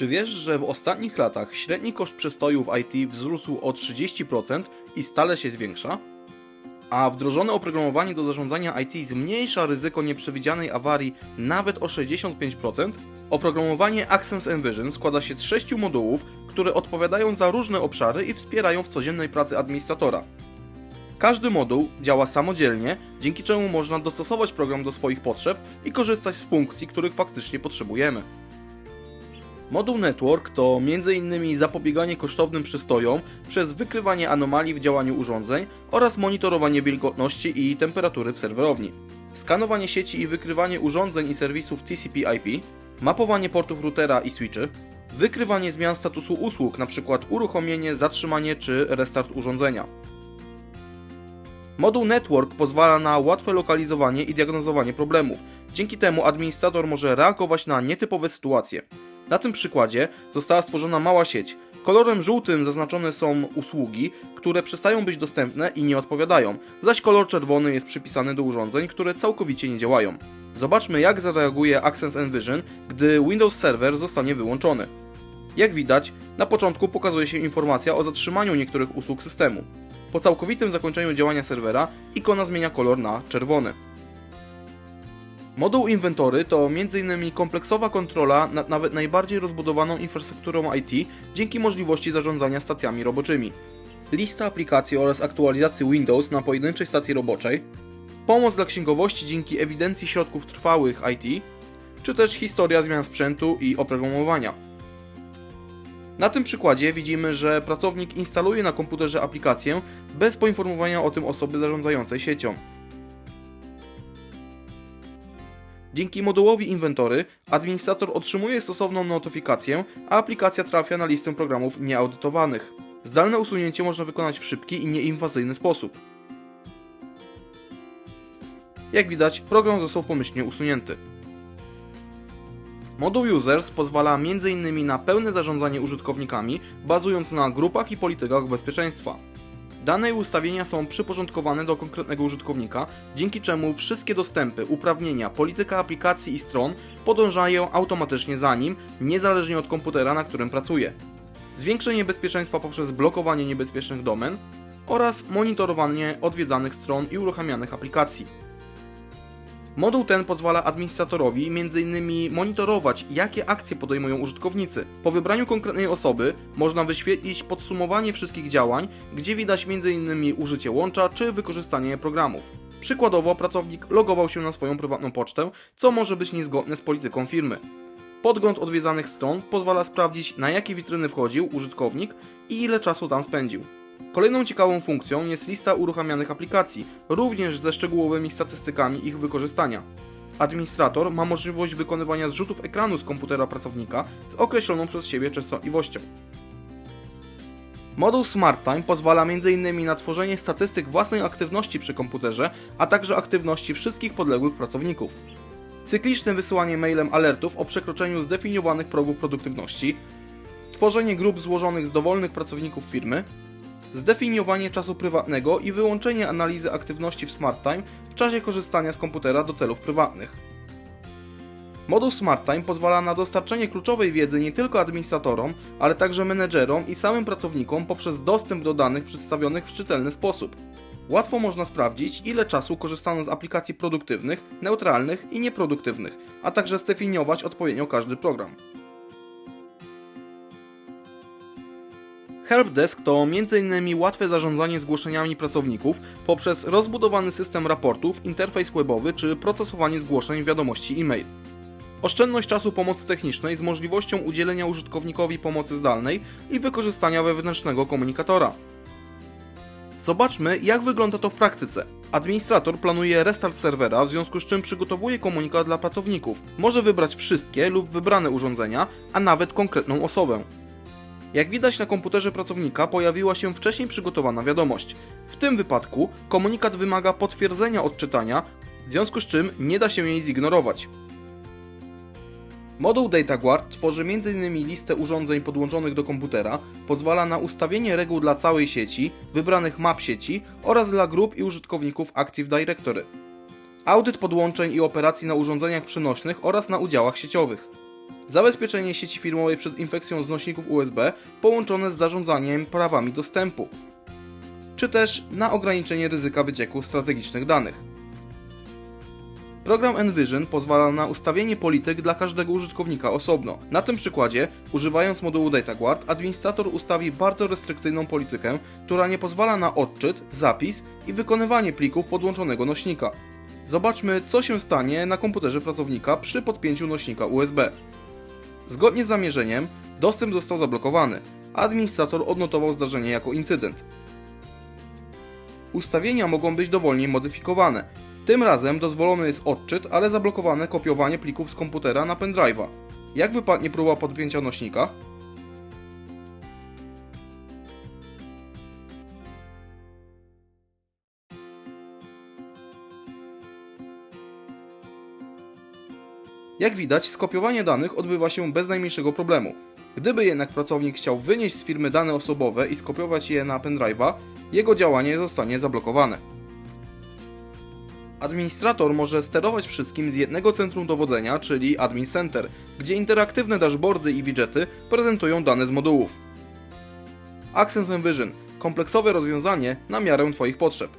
Czy wiesz, że w ostatnich latach średni koszt przestoju w IT wzrósł o 30% i stale się zwiększa? A wdrożone oprogramowanie do zarządzania IT zmniejsza ryzyko nieprzewidzianej awarii nawet o 65%? Oprogramowanie Access Envision składa się z sześciu modułów, które odpowiadają za różne obszary i wspierają w codziennej pracy administratora. Każdy moduł działa samodzielnie, dzięki czemu można dostosować program do swoich potrzeb i korzystać z funkcji, których faktycznie potrzebujemy. Moduł Network to m.in. zapobieganie kosztownym przystojom przez wykrywanie anomalii w działaniu urządzeń oraz monitorowanie wilgotności i temperatury w serwerowni, skanowanie sieci i wykrywanie urządzeń i serwisów TCP/IP, mapowanie portów routera i switchy, wykrywanie zmian statusu usług, np. uruchomienie, zatrzymanie czy restart urządzenia. Moduł Network pozwala na łatwe lokalizowanie i diagnozowanie problemów. Dzięki temu administrator może reagować na nietypowe sytuacje. Na tym przykładzie została stworzona mała sieć. Kolorem żółtym zaznaczone są usługi, które przestają być dostępne i nie odpowiadają, zaś kolor czerwony jest przypisany do urządzeń, które całkowicie nie działają. Zobaczmy jak zareaguje Access Envision, gdy Windows Server zostanie wyłączony. Jak widać, na początku pokazuje się informacja o zatrzymaniu niektórych usług systemu. Po całkowitym zakończeniu działania serwera ikona zmienia kolor na czerwony. Moduł inwentory to m.in. kompleksowa kontrola nad nawet najbardziej rozbudowaną infrastrukturą IT dzięki możliwości zarządzania stacjami roboczymi. Lista aplikacji oraz aktualizacji Windows na pojedynczej stacji roboczej, pomoc dla księgowości dzięki ewidencji środków trwałych IT, czy też historia zmian sprzętu i oprogramowania. Na tym przykładzie widzimy, że pracownik instaluje na komputerze aplikację bez poinformowania o tym osoby zarządzającej siecią. Dzięki modułowi inwentory administrator otrzymuje stosowną notyfikację, a aplikacja trafia na listę programów nieaudytowanych. Zdalne usunięcie można wykonać w szybki i nieinwazyjny sposób. Jak widać, program został pomyślnie usunięty. Moduł Users pozwala m.in. na pełne zarządzanie użytkownikami, bazując na grupach i politykach bezpieczeństwa. Dane i ustawienia są przyporządkowane do konkretnego użytkownika, dzięki czemu wszystkie dostępy, uprawnienia, polityka aplikacji i stron podążają automatycznie za nim, niezależnie od komputera, na którym pracuje. Zwiększenie bezpieczeństwa poprzez blokowanie niebezpiecznych domen oraz monitorowanie odwiedzanych stron i uruchamianych aplikacji. Moduł ten pozwala administratorowi m.in. monitorować, jakie akcje podejmują użytkownicy. Po wybraniu konkretnej osoby można wyświetlić podsumowanie wszystkich działań, gdzie widać m.in. użycie łącza czy wykorzystanie programów. Przykładowo pracownik logował się na swoją prywatną pocztę, co może być niezgodne z polityką firmy. Podgląd odwiedzanych stron pozwala sprawdzić, na jakie witryny wchodził użytkownik i ile czasu tam spędził. Kolejną ciekawą funkcją jest lista uruchamianych aplikacji, również ze szczegółowymi statystykami ich wykorzystania. Administrator ma możliwość wykonywania zrzutów ekranu z komputera pracownika z określoną przez siebie częstotliwością. Moduł SmartTime pozwala m.in. na tworzenie statystyk własnej aktywności przy komputerze, a także aktywności wszystkich podległych pracowników. Cykliczne wysyłanie mailem alertów o przekroczeniu zdefiniowanych progów produktywności, tworzenie grup złożonych z dowolnych pracowników firmy, zdefiniowanie czasu prywatnego i wyłączenie analizy aktywności w SmartTime w czasie korzystania z komputera do celów prywatnych. Moduł SmartTime pozwala na dostarczenie kluczowej wiedzy nie tylko administratorom, ale także menedżerom i samym pracownikom poprzez dostęp do danych przedstawionych w czytelny sposób. Łatwo można sprawdzić, ile czasu korzystano z aplikacji produktywnych, neutralnych i nieproduktywnych, a także zdefiniować odpowiednio każdy program. Helpdesk to m.in. łatwe zarządzanie zgłoszeniami pracowników poprzez rozbudowany system raportów, interfejs webowy czy procesowanie zgłoszeń wiadomości e-mail. Oszczędność czasu pomocy technicznej z możliwością udzielenia użytkownikowi pomocy zdalnej i wykorzystania wewnętrznego komunikatora. Zobaczmy, jak wygląda to w praktyce. Administrator planuje restart serwera, w związku z czym przygotowuje komunikat dla pracowników. Może wybrać wszystkie lub wybrane urządzenia, a nawet konkretną osobę. Jak widać na komputerze pracownika pojawiła się wcześniej przygotowana wiadomość. W tym wypadku komunikat wymaga potwierdzenia odczytania, w związku z czym nie da się jej zignorować. Moduł DataGuard tworzy m.in. listę urządzeń podłączonych do komputera, pozwala na ustawienie reguł dla całej sieci, wybranych map sieci oraz dla grup i użytkowników Active Directory. Audyt podłączeń i operacji na urządzeniach przenośnych oraz na udziałach sieciowych. Zabezpieczenie sieci firmowej przed infekcją znośników USB połączone z zarządzaniem prawami dostępu, czy też na ograniczenie ryzyka wycieku strategicznych danych. Program Envision pozwala na ustawienie polityk dla każdego użytkownika osobno. Na tym przykładzie, używając modułu DataGuard, administrator ustawi bardzo restrykcyjną politykę, która nie pozwala na odczyt, zapis i wykonywanie plików podłączonego nośnika. Zobaczmy, co się stanie na komputerze pracownika przy podpięciu nośnika USB. Zgodnie z zamierzeniem, dostęp został zablokowany, administrator odnotował zdarzenie jako incydent. Ustawienia mogą być dowolnie modyfikowane. Tym razem dozwolony jest odczyt, ale zablokowane kopiowanie plików z komputera na pendrive'a. Jak wypadnie próba podpięcia nośnika? Jak widać, skopiowanie danych odbywa się bez najmniejszego problemu. Gdyby jednak pracownik chciał wynieść z firmy dane osobowe i skopiować je na pendrive'a, jego działanie zostanie zablokowane. Administrator może sterować wszystkim z jednego centrum dowodzenia, czyli Admin Center, gdzie interaktywne dashboardy i widgety prezentują dane z modułów. Access Envision kompleksowe rozwiązanie na miarę Twoich potrzeb.